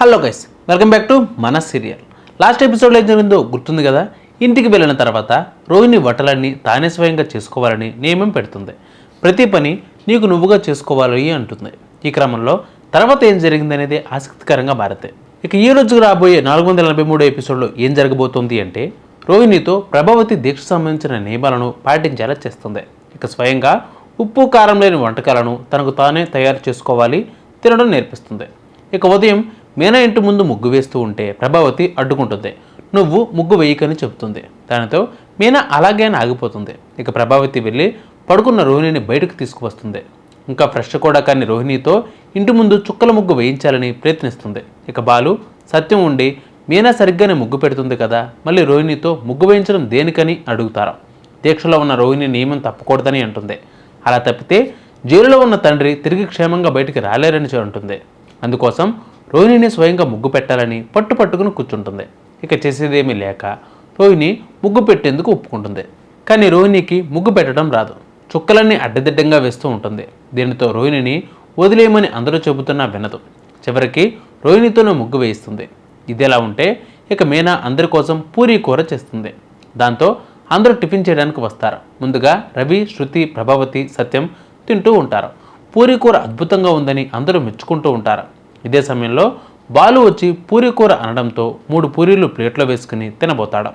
Hello guys welcome back to మన serial. Last ఎపిసోడ్లో ఏం జరిగిందో గుర్తుంది కదా? ఇంటికి వెళ్ళిన తర్వాత రోహిణి బట్టలన్నీ తానే స్వయంగా చేసుకోవాలని నియమం పెడుతుంది. ప్రతి పని నీకు నువ్వుగా చేసుకోవాలి అంటుంది. ఈ క్రమంలో తర్వాత ఏం జరిగిందనేది ఆసక్తికరంగా మారతాయి ఇక ఈ రోజుకు రాబోయే నాలుగు వందల నలభై మూడో ఎపిసోడ్లో ఏం జరగబోతోంది అంటే రోహిణితో ప్రభావతి దీక్ష సంబంధించిన నియమాలను పాటించేలా చేస్తుంది. ఇక స్వయంగా ఉప్పు కారం లేని వంటకాలను తనకు తానే తయారు చేసుకోవాలి తినడం నేర్పిస్తుంది. ఇక ఉదయం మీనా ఇంటి ముందు ముగ్గు వేస్తూ ఉంటే ప్రభావతి అడ్డుకుంటుంది. నువ్వు ముగ్గు వేయకని చెబుతుంది. దానితో మీనా అలాగే ఆగిపోతుంది. ఇక ప్రభావతి వెళ్ళి పడుకున్న రోహిణిని బయటకు తీసుకువస్తుంది. ఇంకా ఫ్రెష్ కూడా కానీ రోహిణితో ఇంటి ముందు చుక్కల ముగ్గు వేయించాలని ప్రయత్నిస్తుంది. ఇక బాలు సత్యం ఉండి మీనా సరిగ్గానే ముగ్గు పెడుతుంది కదా మళ్ళీ రోహిణితో ముగ్గు వేయించడం దేనికని అడుగుతారు. దీక్షలో ఉన్న రోహిణి నియమం తప్పకూడదని అంటుంది. అలా తప్పితే జైలులో ఉన్న తండ్రి తిరిగి క్షేమంగా బయటికి రాలేరని అంటుంది అందుకోసం రోహిణిని స్వయంగా ముగ్గు పెట్టాలని పట్టు పట్టుకుని కూర్చుంటుంది. ఇక చేసేదేమీ లేక రోహిణి ముగ్గు పెట్టేందుకు ఒప్పుకుంటుంది. కానీ రోహిణికి ముగ్గు పెట్టడం రాదు. చుక్కలన్నీ అడ్డదిడ్డంగా వేస్తూ ఉంటుంది. దీనితో రోహిణిని వదిలేయమని అందరూ చెబుతున్నా వినదు. చివరికి రోహిణితోనే ముగ్గు వేయిస్తుంది. ఇదిలా ఉంటే ఇక మీనా అందరి కోసం పూరీ కూర చేస్తుంది. దాంతో అందరూ టిఫిన్ చేయడానికి వస్తారు. ముందుగా రవి శృతి ప్రభావతి సత్యం తింటూ ఉంటారు. పూరీ కూర అద్భుతంగా ఉందని అందరూ మెచ్చుకుంటూ ఉంటారు. ఇదే సమయంలో బాలు వచ్చి పూరి కూర అనడంతో మూడు పూరీలు ప్లేట్లో వేసుకుని తినబోతాడు.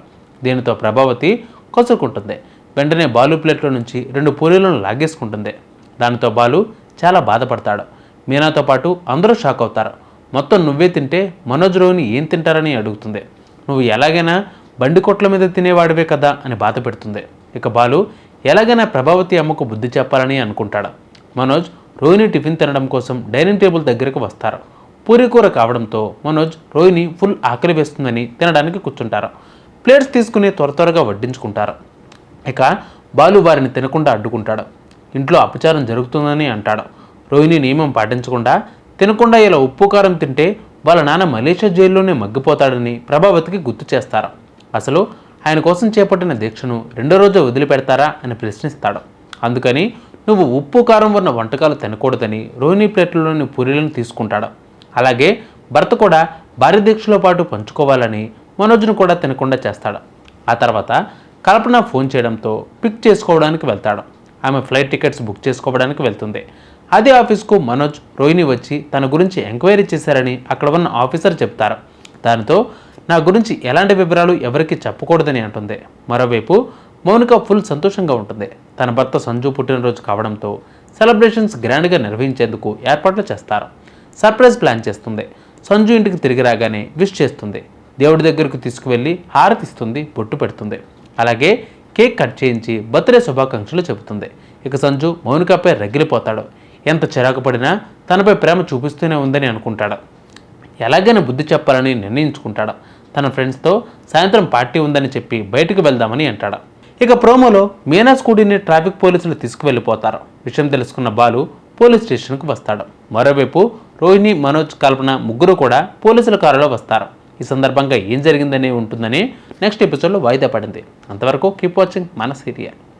దీనితో ప్రభావతి కొసుకుంటుంది వెంటనే బాలు ప్లేట్లో నుంచి రెండు పూరీలను లాగేసుకుంటుంది. దానితో బాలు చాలా బాధపడతాడు. మీనాతో పాటు అందరూ షాక్ అవుతారు. మొత్తం నువ్వే తింటే మనోజ్ రోని ఏం తింటారని అడుగుతుంది. నువ్వు ఎలాగైనా బండి కొట్ల మీద తినేవాడివే కదా అని బాధ పెడుతుంది. ఇక బాలు ఎలాగైనా ప్రభావతి అమ్మకు బుద్ధి చెప్పాలని అనుకుంటాడు. మనోజ్ రోహిణి టిఫిన్ తినడం కోసం డైనింగ్ టేబుల్ దగ్గరకు వస్తారు. పూరి కూర కావడంతో మనోజ్ రోహిణి ఫుల్ ఆకలి వేస్తుందని తినడానికి కూర్చుంటారు. ప్లేట్స్ తీసుకుని త్వర త్వరగా వడ్డించుకుంటారు. ఇక బాలు వారిని తినకుండా అడ్డుకుంటాడు. ఇంట్లో అపచారం జరుగుతుందని అంటాడు. రోహిణి నియమం పాటించకుండా తినకుండా ఇలా ఉప్పు కారం తింటే వాళ్ళ నాన్న మలేషియా జైల్లోనే మగ్గిపోతాడని ప్రభావతికి గుర్తు చేస్తారు. అసలు ఆయన కోసం చేపట్టిన దీక్షను రెండో రోజు వదిలిపెడతారా అని ప్రశ్నిస్తాడు. అందుకని నువ్వు ఉప్పు కారం ఉన్న వంటకాలు తినకూడదని రోహిణి ప్లేట్లలోని పూరీలను తీసుకుంటాడు. అలాగే భర్త కూడా భార్య దీక్షలో పాటు పంచుకోవాలని మనోజ్ను కూడా తినకుండా చేస్తాడు. ఆ తర్వాత కల్పన ఫోన్ చేయడంతో పిక్ చేసుకోవడానికి వెళ్తాడు. ఆమె ఫ్లైట్ టికెట్స్ బుక్ చేసుకోవడానికి వెళ్తుంది. అదే ఆఫీస్కు మనోజ్ రోహిణి వచ్చి తన గురించి ఎంక్వైరీ చేశారని అక్కడ ఉన్న ఆఫీసర్ చెప్తారు. దానితో నా గురించి ఎలాంటి వివరాలు ఎవరికి చెప్పకూడదని అంటుంది. మరోవైపు మౌనిక ఫుల్ సంతోషంగా ఉంటుంది. తన భర్త సంజు పుట్టినరోజు కావడంతో సెలబ్రేషన్స్ గ్రాండ్గా నిర్వహించేందుకు ఏర్పాట్లు చేస్తారు. సర్ప్రైజ్ ప్లాన్ చేస్తుంది. సంజు ఇంటికి తిరిగి రాగానే విష్ చేస్తుంది. దేవుడి దగ్గరకు తీసుకువెళ్ళి హారతిస్తుంది బొట్టు పెడుతుంది. అలాగే కేక్ కట్ చేయించి బర్త్డే శుభాకాంక్షలు చెబుతుంది. ఇక సంజు మౌనికపై రగిలిపోతాడు. ఎంత చిరాకు పడినా తనపై ప్రేమ చూపిస్తూనే ఉందని అనుకుంటాడు. ఎలాగైనా బుద్ధి చెప్పాలని నిర్ణయించుకుంటాడు. తన ఫ్రెండ్స్తో సాయంత్రం పార్టీ ఉందని చెప్పి బయటకు వెళ్దామని అంటాడు. ఇక ప్రోమోలో మీనా స్కూటీని ట్రాఫిక్ పోలీసులు తీసుకువెళ్ళిపోతారు. విషయం తెలుసుకున్న బాలు పోలీస్ స్టేషన్కు వస్తాడు. మరోవైపు రోహిణి మనోజ్ కల్పన ముగ్గురు కూడా పోలీసుల కారులో వస్తారు. ఈ సందర్భంగా ఏం జరిగిందని ఉంటుందని నెక్స్ట్ ఎపిసోడ్లో వాయిదా పడింది. అంతవరకు కీప్ వాచింగ్ మన సీరియల్.